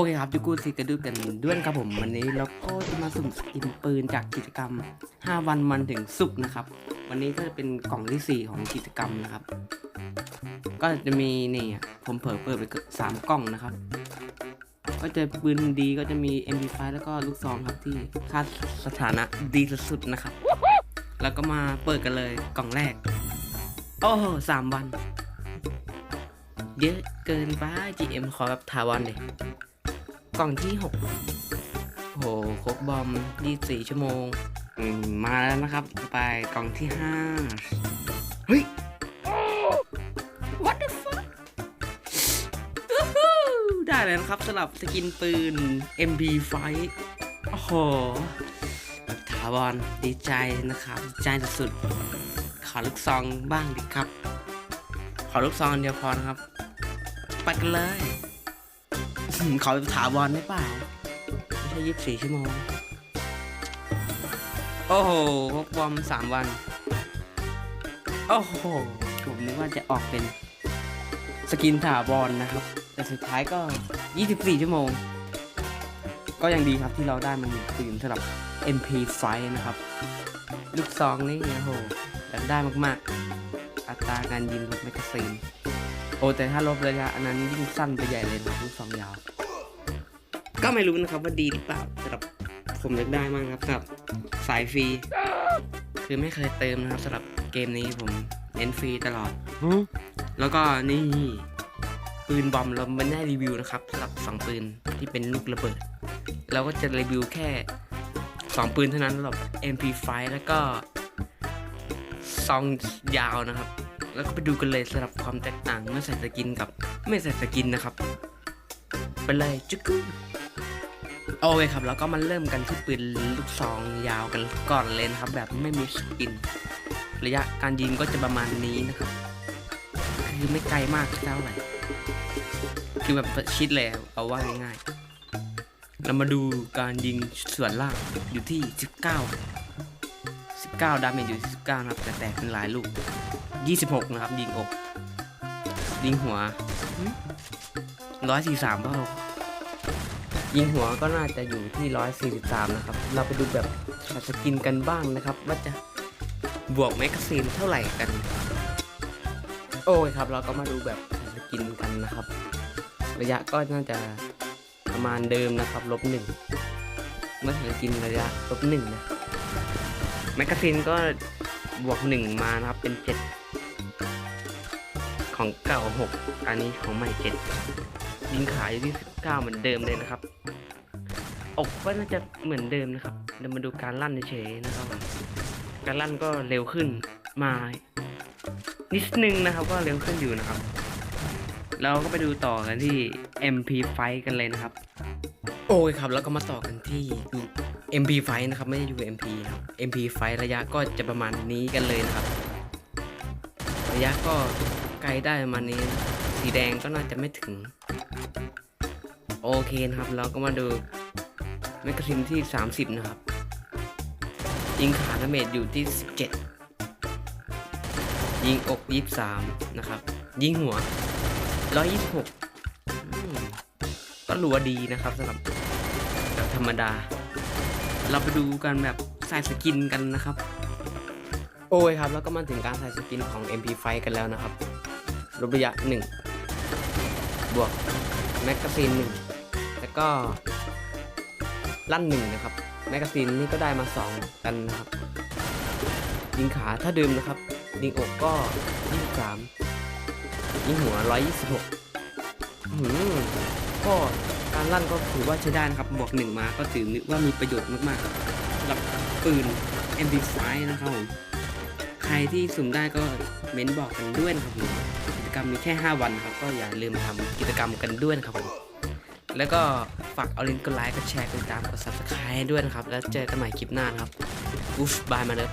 อเคครับทุกคนสิกระดูกันด้วยนะครับผมวันนี้เราก็จะมาสุ่มสกินปืนจากกิจกรรม 5 วันมันถึงสุกนะครับ วันนี้ก็จะเป็นกล่องที่ 4 ของกิจกรรมนะครับ ก็จะมีนี่ผมเผลอเปิดไปเกือบสามกล่องนะครับ ก็จะปืนดีก็จะมี MP5 แล้วก็ลูกซองครับที่ค่าสถานะดีสุดๆนะครับ แล้วก็มาเปิดกันเลยกล่องแรก โอ้โหสามวัน เยอะเกินไป GM ขอแบบถาวรเลย กล่องที่หกโหครบบอม24ชั่วโมง อืม มาแล้วนะครับไปกล่องที่ห้าเฮ้ย what the fuck อู้หู้ได้เลยนะครับสำหรับสกินปืน MP5 โอ้โหแบบถาวรดีใจนะครับดีใจสุดๆขอลูกซองบ้างดิครับ ขอลูกซองอันเดียวพอนะครับ ไปกันเลย อืมขอแบบถาวรได้เปล่า ไม่ใช่ยี่สิบสี่ชั่วโมง โอ้โหพกบอมสามวัน โอ้โห ผมนึกว่าจะออกเป็นสกินถาวรนะครับ แต่สุดท้ายก็ 24 ชั่วโมง ก็ยังดีครับที่เราได้มันปืนสำหรับ MP5 นะครับ ลูกซองนี่โอ้โหอยากได้มากๆ อัตราการยิงลดแมกกาซีน โอ้แต่ถ้าลบระยะอันนั้นยิ่งสั้นไปใหญ่เลยนะลูกซองยาว ก็ไม่รู้นะครับว่าดีหรือเปล่าสำหรับผมอยากได้มากครับสำหรับสายฟรี คือไม่เคยเติมนะครับสำหรับเกมนี้ผมเน้นฟรีตลอด แล้วก็นี่ปืนบอมเราไม่ได้รีวิวนะครับสำหรับสองปืนที่เป็นลูกระเบิด เราก็จะรีวิวแค่สองปืนเท่านั้นสำหรับ MP5 แล้วก็ซองยาวนะครับ แล้วก็ไปดูกันเลยสำหรับความแตกต่างเมื่อใส่สกินกับไม่ใส่สกินนะครับ ไปเลยจุกโอเคครับ แล้วก็มาเริ่มกันที่ปืนลูกซองยาวกันก่อนเลยนะครับ แบบไม่มีสกิน ระยะการยิงก็จะประมาณนี้นะครับ คือไม่ไกลมากเท่าไหร่คือแบบชิดเลยเอาว่าง่ายๆเรามาดูการยิงส่วนล่างอยู่ที่ 19 19 ดาเมจอยู่ที่19นะครับแต่แตกเป็นหลายลูก 26 นะครับ ยิงอก ยิงหัว143เปล่ายิงหัวก็น่าจะอยู่ที่143นะครับ เราไปดูแบบสกินกันบ้างนะครับ ว่าจะบวกแมกกาซีนเท่าไหร่กัน โอ้ยครับ เราก็มาดูแบบสกินกันนะครับ ระยะก็น่าจะประมาณเดิมนะครับลบหนึ่งเมื่อสกินระยะลบหนึ่งนะแมกกาซีนก็ บวกหนึ่งมานะครับเป็นเจ็ดของเก่าหกอันนี้ของใหม่เจ็ดยิงขายอยู่ที่สิบเก้าเหมือนเดิมเลยนะครับอกก็น่าจะเหมือนเดิมนะครับเดี๋ยวมาดูการลั่นเฉยนะครับ การลั่นก็เร็วขึ้นมานิดนึงนะครับก็เร็วขึ้นอยู่นะครับ เราก็ไปดูต่อกันที่ MP5 กันเลยนะครับ โอ้ยครับ แล้วก็มาต่อกันที่ MP5 นะครับ ไม่ใช่ UMP นะครับ MP5 ระยะก็จะประมาณนี้กันเลยนะครับ ระยะก็ไกลได้ประมาณนี้ สีแดงก็น่าจะไม่ถึง โอเคนะครับ เราก็มาดูแมกกาซีนที่ 30 นะครับ ยิงขาดาเมจอยู่ที่ 17 ยิงอก 23 นะครับ ยิงหัว 126ก็หลัวดีนะครับสำหรับแบบธรรมดา เราไปดูกันแบบใส่สกินกันนะครับ โอ้ยครับ แล้วก็มาถึงการใส่สกินของ MP5 กันแล้วนะครับลดระยะ 1 บวกแมกกาซีน1แล้วก็ลั่น1นะครับแมกกาซีนนี่ก็ได้มา 2 กันนะครับ ยิงขาถ้าเดิมนะครับ ยิงอกก็ 23 ยิงหัว 126 หืมก็ การลั่นก็ถือว่าใช้ได้นะครับบวกหนึ่งมาก็ถือว่ามีประโยชน์มากๆสำหรับปืน MP5 นะครับผมใครที่สุ่มได้ก็เม้นบอกกันด้วยนะครับผมกิจกรรมมีแค่ 5 วันนะครับก็อย่าลืมทำกิจกรรมกันด้วยนะครับผมแล้วก็ฝากเอาลิงก์กดไลค์กดแชร์กดติดตามกด subscribe ด้วยนะครับ แล้วเจอกันใหม่คลิปหน้านะครับอุฟบายมาเลย